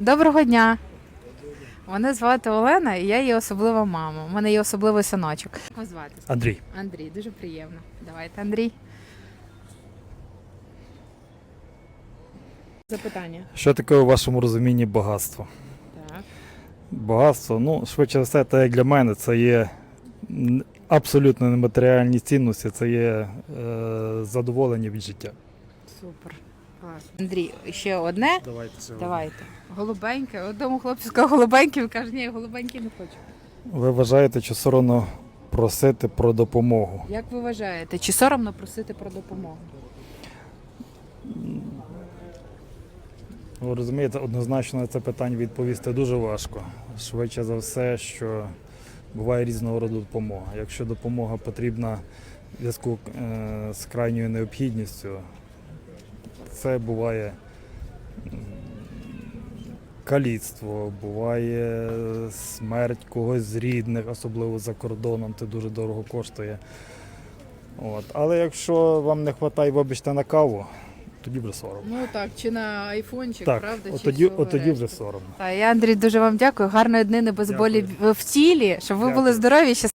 Доброго дня. Мене звати Олена, і я її особлива мама. У мене є особливий синочок. Як вас звати? Андрій, Андрій, дуже приємно. Давайте, Андрій. Запитання. що таке у вашому розумінні багатство? Так. Багатство, ну, швидше за все, те, як для мене, це є абсолютно нематеріальні цінності, це є е, задоволення від життя. Супер. Андрій, ще одне. Давайте Давайте. Голубеньке. Одному хлопцю сказав голубеньке, він каже, ні, голубеньке не хочу. Ви вважаєте, що соромно просити про допомогу? Як ви вважаєте, чи соромно просити про допомогу? Ви розумієте, однозначно на це питання відповісти дуже важко. Швидше за все, що буває різного роду допомога. Якщо допомога потрібна в зв'язку е, з крайньою необхідністю, це буває каліцтво, буває смерть когось з рідних, особливо за кордоном, це дуже дорого коштує. От. Але якщо вам не вистачає, вибачте, на каву, тоді вже соромно. Ну так, чи на айфончик, Так, правда? от тоді, от тоді вже соромно. Та, я, Андрій, дуже вам дякую. Гарної днини без Дякую. болі в- тілі, щоб ви Дякую. були здорові, щасливі.